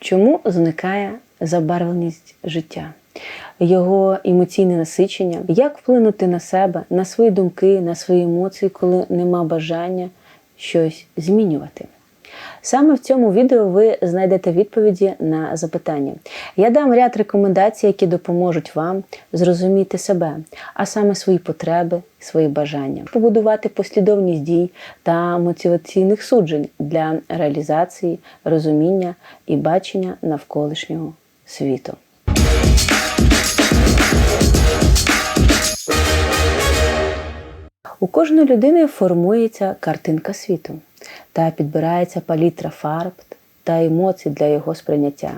Чому зникає забарвленість життя? Його емоційне насичення, як вплинути на себе, на свої думки, на свої емоції, коли нема бажання щось змінювати? Саме в цьому відео ви знайдете відповіді на запитання. Я дам ряд рекомендацій, які допоможуть вам зрозуміти себе, а саме свої потреби, свої бажання, побудувати послідовність дій та мотиваційних суджень для реалізації, розуміння і бачення навколишнього світу. У кожної людини формується картинка світу та підбирається палітра фарб та емоцій для його сприйняття.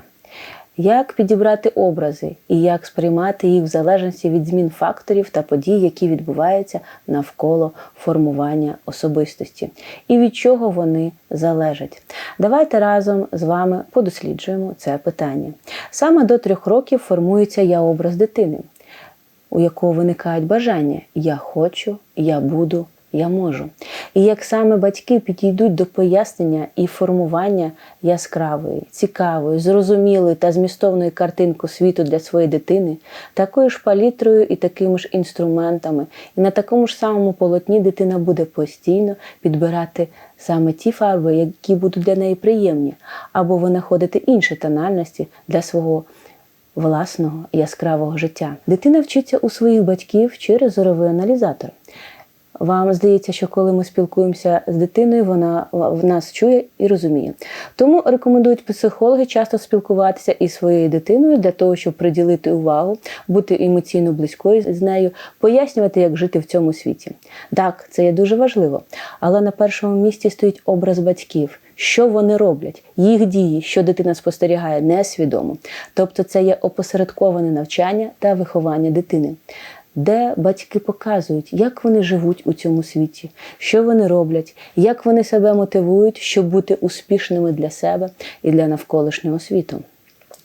Як підібрати образи і як сприймати їх в залежності від змін факторів та подій, які відбуваються навколо формування особистості, і від чого вони залежать. Давайте разом з вами подосліджуємо це питання. Саме до трьох років формується я образ дитини, у якого виникають бажання Я хочу, я буду, я можу. І як саме батьки підійдуть до пояснення і формування яскравої, цікавої, зрозумілої та змістовної картинки світу для своєї дитини, такою ж палітрою і такими ж інструментами, і на такому ж самому полотні дитина буде постійно підбирати саме ті фарби, які будуть для неї приємні, або винаходити інші тональності для свого власного яскравого життя. Дитина вчиться у своїх батьків через зоровий аналізатор. Вам здається, що коли ми спілкуємося з дитиною, вона в нас чує і розуміє. Тому рекомендують психологи часто спілкуватися із своєю дитиною для того, щоб приділити увагу, бути емоційно близькою з нею, пояснювати, як жити в цьому світі. Так, це є дуже важливо, але на першому місці стоїть образ батьків. Що вони роблять, їх дії, що дитина спостерігає, несвідомо. Тобто це є опосередковане навчання та виховання дитини де батьки показують, як вони живуть у цьому світі, що вони роблять, як вони себе мотивують, щоб бути успішними для себе і для навколишнього світу.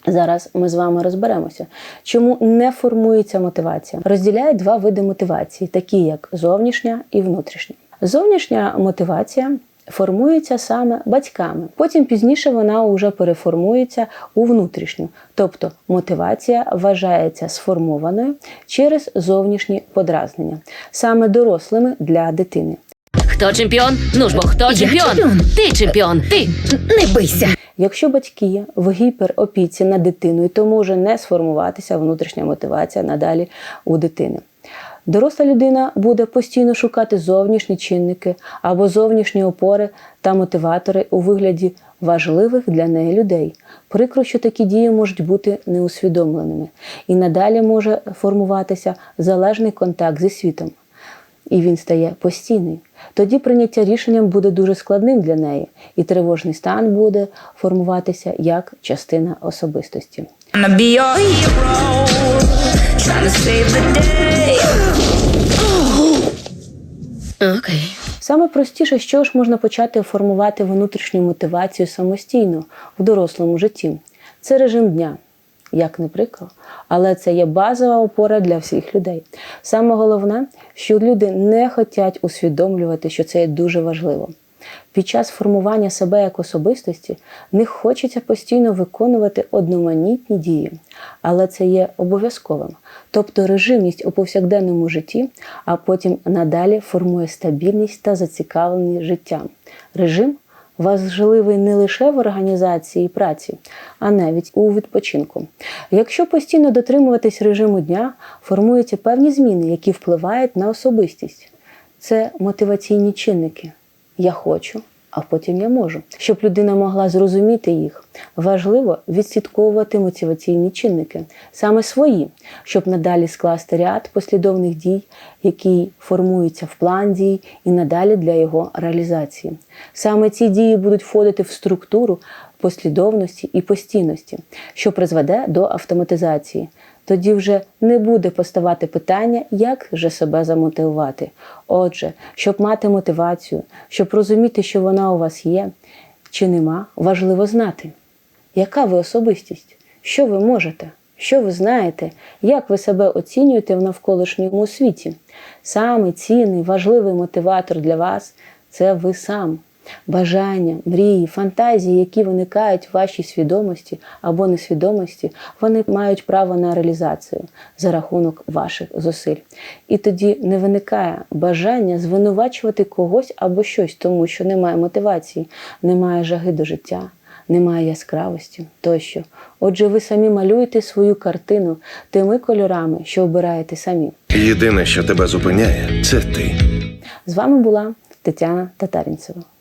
Зараз ми з вами розберемося, чому не формується мотивація. Розділяють два види мотивації, такі як зовнішня і внутрішня. Зовнішня мотивація формується саме батьками. Потім пізніше вона вже переформується у внутрішню, тобто мотивація вважається сформованою через зовнішні подразнення, саме дорослими для дитини. Хто чемпіон? Ну ж бо хто Я чемпіон? чемпіон. Ти чемпіон, ти. Не бийся. Якщо батьки в гіперопіці над дитиною, то може не сформуватися внутрішня мотивація надалі у дитини. Доросла людина буде постійно шукати зовнішні чинники або зовнішні опори та мотиватори у вигляді важливих для неї людей. Прикро, що такі дії можуть бути неусвідомленими, і надалі може формуватися залежний контакт зі світом. І він стає постійний. Тоді прийняття рішенням буде дуже складним для неї, і тривожний стан буде формуватися як частина особистості. Trying to save the day. Окей. Саме простіше, що ж можна почати формувати внутрішню мотивацію самостійно в дорослому житті. Це режим дня, як не прикро, але це є базова опора для всіх людей. Саме головне, що люди не хочуть усвідомлювати, що це є дуже важливо. Під час формування себе як особистості не хочеться постійно виконувати одноманітні дії, але це є обов'язковим. Тобто режимність у повсякденному житті, а потім надалі формує стабільність та зацікавленість життям. Режим важливий не лише в організації праці, а навіть у відпочинку. Якщо постійно дотримуватись режиму дня, формуються певні зміни, які впливають на особистість. Це мотиваційні чинники. Я хочу, а потім я можу. Щоб людина могла зрозуміти їх, важливо відслідковувати мотиваційні чинники, саме свої, щоб надалі скласти ряд послідовних дій, які формуються в план дій і надалі для його реалізації. Саме ці дії будуть входити в структуру послідовності і постійності, що призведе до автоматизації. Тоді вже не буде поставати питання, як же себе замотивувати. Отже, щоб мати мотивацію, щоб розуміти, що вона у вас є чи нема, важливо знати, яка ви особистість, що ви можете, що ви знаєте, як ви себе оцінюєте в навколишньому світі. Самий цінний, важливий мотиватор для вас це ви сам. Бажання, мрії, фантазії, які виникають в вашій свідомості або несвідомості, вони мають право на реалізацію за рахунок ваших зусиль. І тоді не виникає бажання звинувачувати когось або щось, тому що немає мотивації, немає жаги до життя, немає яскравості тощо. Отже, ви самі малюєте свою картину тими кольорами, що обираєте самі. Єдине, що тебе зупиняє, це ти. З вами була Тетяна Татарінцева.